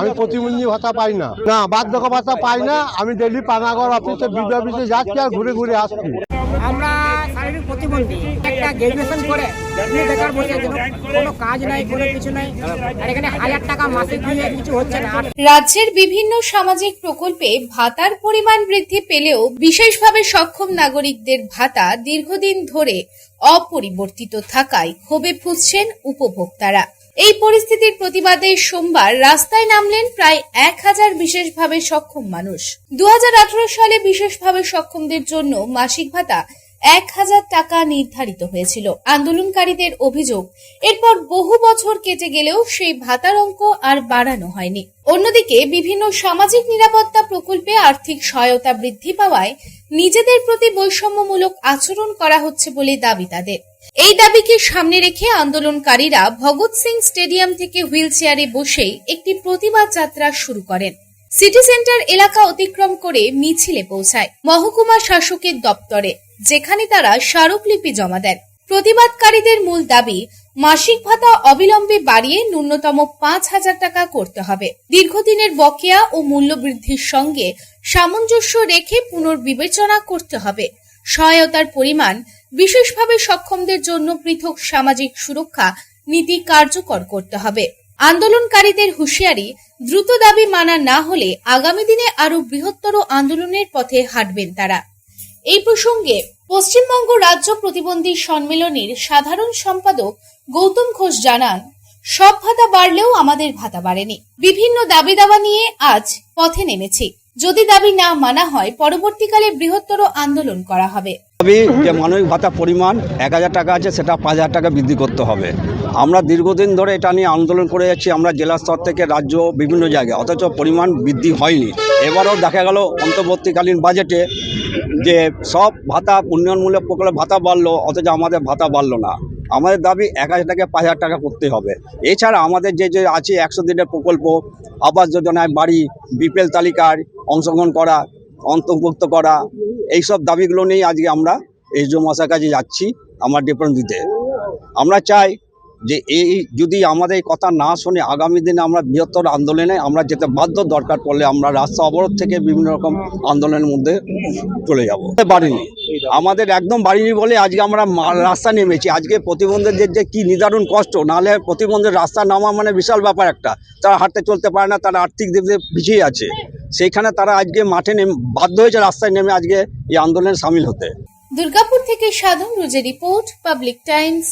আমি প্রতিবন্ধী ভাতা পাই না। না বার্ধক্য ভাতা পাই না। আমি ডেলি পানাগড় অফিসে বিডিও অফিসে যাচ্ছি আর ঘুরে ঘুরে আসছি। আমরা শারীরিক প্রতিবন্ধী। একটা গ্রাজুয়েশন করে এমনি বেকার বসে আছি। কোনো কাজ নাই কোনো কিছু নাই। আর এখানে হাজার টাকা মাসিক দিয়ে কিছু হচ্ছে না। রাজ্যের বিভিন্ন সামাজিক প্রকল্পে ভাতার পরিমাণ বৃদ্ধি পেলেও বিশেষভাবে সক্ষম নাগরিকদের ভাতা দীর্ঘদিন ধরে অপরিবর্তিত থাকায় ক্ষোভে ফুসছেন উপভোক্তারা। এই পরিস্থিতির প্রতিবাদে সোমবার রাস্তায় নামলেন প্রায় এক হাজার বিশেষভাবে সক্ষম মানুষ। দু হাজার আঠারো সালে বিশেষভাবে সক্ষমদের জন্য মাসিক ভাতা এক হাজার টাকা নির্ধারিত হয়েছিল। আন্দোলনকারীদের অভিযোগ, এরপর বহু বছর কেটে গেলেও সেই ভাতার অঙ্ক আর বাড়ানো হয়নি। অন্যদিকে বিভিন্ন সামাজিক নিরাপত্তা প্রকল্পে আর্থিক সহায়তা বৃদ্ধি পাওয়ায় নিজেদের প্রতি বৈষম্যমূলক আচরণ করা হচ্ছে বলে দাবি তাদের। এই দাবিকে সামনে রেখে আন্দোলনকারীরা ভগৎ সিং স্টেডিয়াম থেকে হুইল চেয়ারে বসে একটি প্রতিবাদ যাত্রা শুরু করেন। সিটি সেন্টার এলাকা অতিক্রম করে মিছিলে পৌঁছায় মহকুমা শাসকের দপ্তরে। যেখানে তারা স্মারকলিপি জমা দেন। প্রতিবাদকারীদের মূল দাবি, মাসিক ভাতা অবিলম্বে বাড়িয়ে ন্যূনতম পাঁচ হাজার টাকা করতে হবে। দীর্ঘদিনের বকেয়া ও মূল্য বৃদ্ধির সঙ্গে সামঞ্জস্য রেখে পুনর্বিবেচনা করতে হবে। সহায়তার পরিমাণ, বিশেষভাবে সক্ষমদের জন্য পৃথক সামাজিক সুরক্ষা নীতি কার্যকর করতে হবে। আন্দোলনকারীদের হুঁশিয়ারি, দ্রুত দাবি মানা না হলে আগামী দিনে আরও বৃহত্তর আন্দোলনের পথে হাঁটবেন তারা। এই প্রসঙ্গে পশ্চিমবঙ্গ রাজ্য প্রতিবন্ধী সম্মেলনের সাধারণ সম্পাদক গৌতম ঘোষ জানান, সব ভাতা বাড়লেও আমাদের ভাতা বাড়েনি। বিভিন্ন দাবি দাবা নিয়ে আজ পথে নেমেছি। যদি দাবি না মানা হয়, পরবর্তীকালে বৃহত্তর আন্দোলন করা হবে। দাবি যে মানবিক ভাতা পরিমাণ এক হাজার টাকা আছে, সেটা পাঁচ হাজার টাকা বৃদ্ধি করতে হবে। আমরা দীর্ঘদিন ধরে এটা নিয়ে আন্দোলন করে যাচ্ছি, আমরা জেলা স্তর থেকে রাজ্য বিভিন্ন জায়গায়, অথচ পরিমাণ বৃদ্ধি হয়নি। এবারও দেখা গেল, অন্তর্বর্তীকালীন বাজেটে যে সব ভাতা, উন্নয়নমূলক প্রকল্পে ভাতা বাড়লো, অথচ আমাদের ভাতা বাড়লো না। আমাদের দাবি এক হাজার টাকা পাঁচ হাজার টাকা করতে হবে। এছাড়া আমাদের যে যে আছে একশো দিনের প্রকল্প, আবাস যোজনায় বাড়ি বিপিএল তালিকায় অংশগ্রহণ করা, অন্তর্ভুক্ত করা, এইসব দাবিগুলো নিয়েই আজকে আমরা এইচও মশার কাছে যাচ্ছি, আমার ডিপেন্ড দিতে আমরা চাই যে এই যদি আমাদের এই কথা না শুনে আগামী দিনে আমরা বৃহত্তর আন্দোলনে আমরা যেতে বাধ্য, দরকার পড়লে আমরা রাস্তা অবরোধ থেকে বিভিন্ন রকম আন্দোলনের মধ্যে চলে যাব। বাড়িনি। আমাদের একদম বাড়িনি বলে আজকে আমরা রাস্তা নেমেছি। আজকে প্রতিবন্ধীদের যে কি নিদারুণ কষ্ট, নাহলে প্রতিবন্ধীর রাস্তা নামা মানে বিশাল ব্যাপার একটা। তারা হাঁটতে চলতে পারে না, তারা আর্থিক দিক দিয়ে পিছিয়ে আছে। সেইখানে তারা আজকে মাঠে নেমে, বাধ্য হয়েছে রাস্তায় নেমে আজকে এই আন্দোলনে সামিল হতে। দুর্গাপুর থেকে সাধন রুজের রিপোর্ট, পাবলিক টাইমস।